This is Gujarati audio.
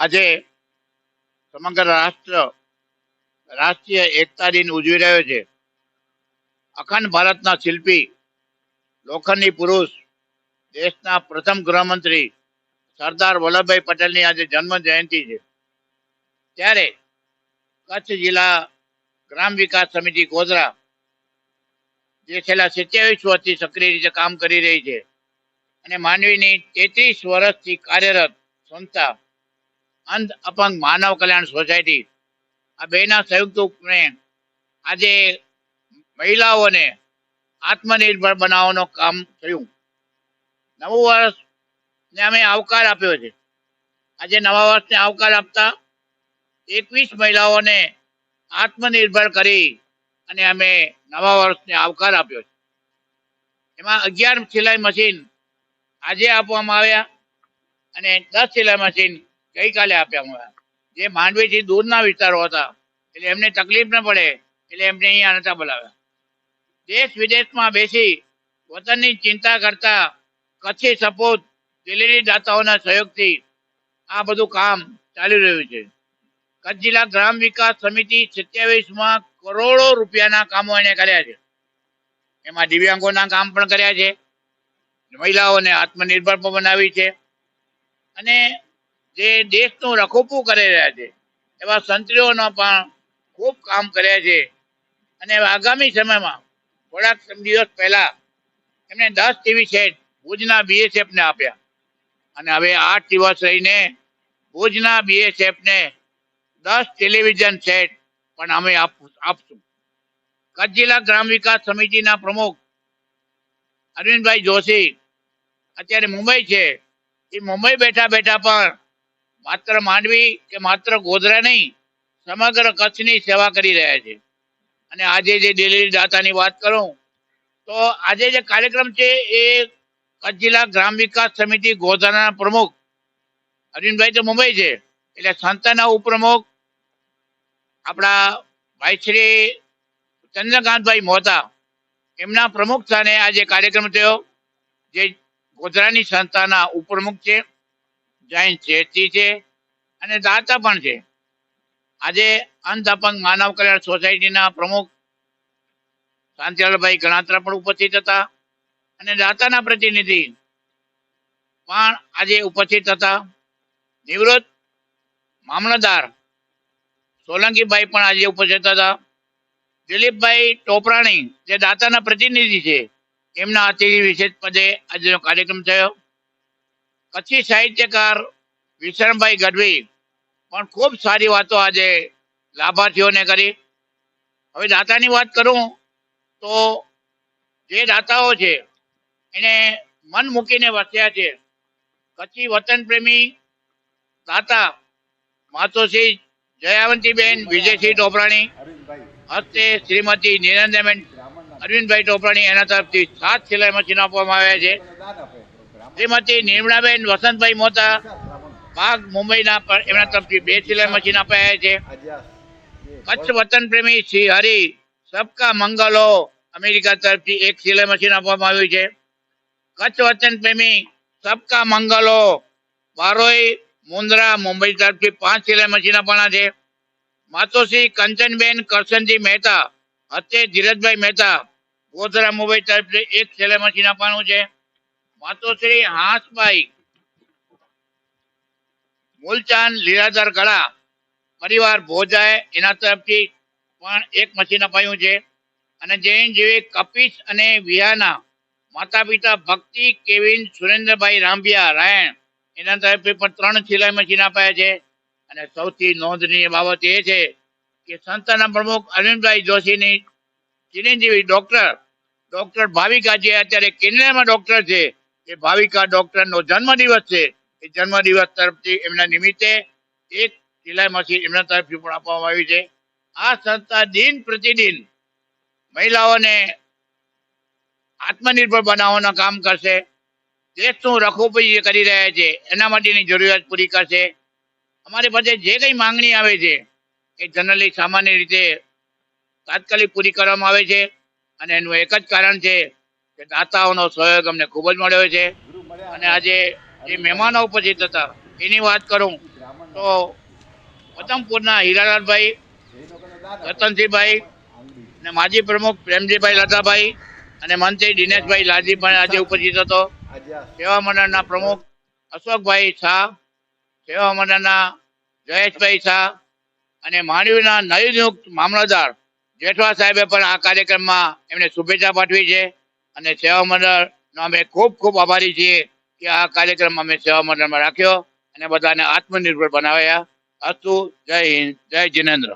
આજે સમગ્ર રાષ્ટ્ર રાષ્ટ્રીય એકતા દિન ઉજવી રહ્યો છે. અખંડ ભારતના શિલ્પી, લોખંડી પુરુષ, દેશના પ્રથમ ગૃહમંત્રી સરદાર વલ્લભભાઈ પટેલની આજે જન્મ જયંતિ છે. ત્યારે કચ્છ જિલ્લા ગ્રામ વિકાસ સમિતિ ગોધરા જે છેલ્લા સિત્યાવીસ વર્ષથી સક્રિય રીતે કામ કરી રહી છે અને માનવીની તેત્રીસ વર્ષથી કાર્યરત સંસ્થા અંધ અપંગ માનવ કલ્યાણ સોસાયટી. આ બેના સંયુક્ત ઉપક્રમે આજે મહિલાઓને આત્મનિર્ભર બનાવવાનું કામ થયું. નવું વર્ષ ને અમે આવકાર આપ્યો છે. આજે નવા વર્ષને આવકાર આપતા એકવીસ મહિલાઓને આત્મનિર્ભર કરી અને અમે નવા વર્ષને આવકાર આપ્યો છે. એમાં અગિયાર સિલાઈ મશીન આજે આપવામાં આવ્યા અને દસ સિલાઈ મશીન ગઈકાલે આપ્યા આવ્યા જે માંડવીથી દૂરના વિસ્તારો હતા, એટલે એમને તકલીફ ન પડે, એટલે એમને અહીંયા નતા બોલાવ્યા. દેશ વિદેશમાં બેસી વતનની ચિંતા કરતા કચ્છી સપોત દિલ્હીની દાતાઓના સહયોગથી આ બધું કામ ચાલી રહ્યું છે. કચ્છ જિલ્લા ગ્રામ વિકાસ સમિતિ સત્યાવીસમાં કરોડો રૂપિયાના કામો એને કર્યા છે. એમાં દિવ્યાંગોના કામ પણ કર્યા છે. મહિલાઓને આત્મનિર્ભર પણ બનાવી છે. અને જે દેશનું રખોપું કરી રહ્યા છે, એવા સંત્રીઓનો પણ ખૂબ કામ કર્યા છે. અને આગામી સમયમાં થોડાક દિવસ પહેલા એમને દસ ટીવી સેટ ભુજના બીએસએફ ને આપ્યા. અને હવે આઠ દિવસ રહીને ભુજના બીએસએફને દસ ટેલિવિઝન સેટ પણ અમે આપ- આપશું. કચ્છ જિલ્લા ગ્રામ વિકાસ સમિતિના પ્રમુખ અરવિંદભાઈ જોશી અત્યારે મુંબઈ છે. એ મુંબઈ બેઠા બેઠા પણ માત્ર માંડવી કે માત્ર ગોધરા નહીં, સમગ્ર કચ્છની સેવા કરી રહ્યા છે. અને આજે જે દિલ્હી દાતાની વાત કરું, તો આજે જે કાર્યક્રમ છે એ કચ્છ જિલ્લા ગ્રામ વિકાસ સમિતિ ગોધરાના પ્રમુખ અરવિંદભાઈ તો મુંબઈ છે, એટલે સંસ્થાના ઉપપ્રમુખ આપણા ભાઈ શ્રી ચંદ્રકાંતભાઈ મોતા એમના પ્રમુખ સ્થાને આજે કાર્યક્રમ થયો, જે ગોધરાની સંસ્થાના ઉપપ્રમુખ છે. જૈન શેઠજી છે અને દાતા પણ છે. આજે અંત અપંગ માનવ કલ્યાણ સોસાયટીના પ્રમુખ શાંતિલાલભાઈ ગણાત્રા પણ ઉપસ્થિત હતા અને દાતાના પ્રતિનિધિ પણ આજે ઉપસ્થિત હતા. નિવૃત્ત મામલતદાર સોલંકીભાઈ પણ આજે ઉપસ્થિત હતા. દિલીપભાઈ ટોપરાણી જે દાતાના પ્રતિનિધિ છે, એમના અતિથિ વિશેષ પદે આજનો કાર્યક્રમ થયો. કચ્છી સાહિત્યકાર વિશરણભાઈ ગઢવી પણ ખૂબ સારી વાતો આજે લાભાર્થીઓને કરી. હવે દાતાની વાત કરું તો જે દાતાઓ છે, એને મન મૂકીને વસ્યા છે. કચ્છી વતન પ્રેમી દાતા માતોશ્રી જયાવંતીબેન વિજયસિંહ ટોપરાણી, હસ્તે શ્રીમતી નિરંજનબેન અરવિંદભાઈ ટોપરાણી એના તરફથી સાત સિલાઈ મશીન આપવામાં આવ્યા છે. શ્રીમતી નિર્મળાબેન વસંતભાઈ મોતા, બાગ મુંબઈના એમના તરફથી બે સિલાઈ મશીન અપાયા છે. કચ્છ વતન પ્રેમી શ્રી હરિ, સબકા મંગલો અમેરિકા તરફથી એક સિલાઈ મશીન આપવામાં આવ્યું છે. કચ્છ વતન પ્રેમી સબકા મંગલો બારોઈ મુન્દ્રા મુંબઈ તરફથી પાંચ સિલાઈ મશીન આપવાના છે. માતોશ્રી કંચનબેન કરશનજી મહેતા હતે ધીરજભાઈ મહેતા ગોધરા મુંબઈ તરફથી એક સિલાઈ મશીન આપવાનું છે. માતોશ્રી હાંસભાઈ મૂલચાંદ, લીલાધર ગળા. પરિવાર ભોજાય એના તરફથી પણ એક મશીન અપાયું છે. અને જૈન જેવી કપિશ અને વિહાના માતા પિતા ભક્તિ કેવિન સુરેન્દ્રભાઈ રામભિયા રાયણ, એના તરફથી પણ ત્રણ સિલાઈ મશીન અપાયા છે. અને સૌથી નોંધનીય બાબત એ છે કે સંસ્થાના પ્રમુખ અરવિંદભાઈ જોશીની ચિરંજીવી ડોક્ટર ડોક્ટર ભાવિકા જે અત્યારે કેનેડામાં ડોક્ટર છે. એ ભાવિકા ડોક્ટરનો જન્મદિવસ છે. એ જન્મદિવસ તરફથી એમના નિમિત્તે એક મશીન એમના તરફથી પણ આપવામાં આવ્યું છે. આ સંસ્થા દિન પ્રતિદિન મહિલાઓને આત્મનિર્ભર બનાવવાનું કામ કરશે. દેશનું રખોપી જે કરી રહ્યા છે. એના માટેની જરૂરિયાત પૂરી કરશે. અમારી પાસે જે કંઈ માંગણી આવે છે એ જનરલી સામાન્ય રીતે તાત્કાલિક પૂરી કરવામાં આવે છે. અને એનું એક જ કારણ છે કે દાતાઓનો સહયોગ અમને ખૂબ જ મળ્યો છે. અને આજે જે મહેમાનો ઉપસ્થિત હતા એની વાત કરું તો પતમપુરના હીરાલાલભાઈ રતનસિંહભાઈ અને માજી પ્રમુખ પ્રેમજીભાઈ લતાભાઈ અને મંત્રી દિનેશભાઈ લાલજી પણ આજે ઉપસ્થિત હતો. સેવા મંડળના પ્રમુખ અશોકભાઈ શાહ સેવા મંડળના જયેશભાઈ શાહ અને માંડવીના નવનિયુક્ત મામલતદાર જેઠવા સાહેબે પણ આ કાર્યક્રમમાં એમને શુભેચ્છા પાઠવી છે. અને સેવા મંડળનો અમે ખૂબ ખૂબ આભારી છીએ કે આ કાર્યક્રમ અમે સેવા મંડળમાં રાખ્યો અને બધાને આત્મનિર્ભર બનાવ્યા. અસ્તુ જય હિન્દ, જય જિનેન્દ્ર.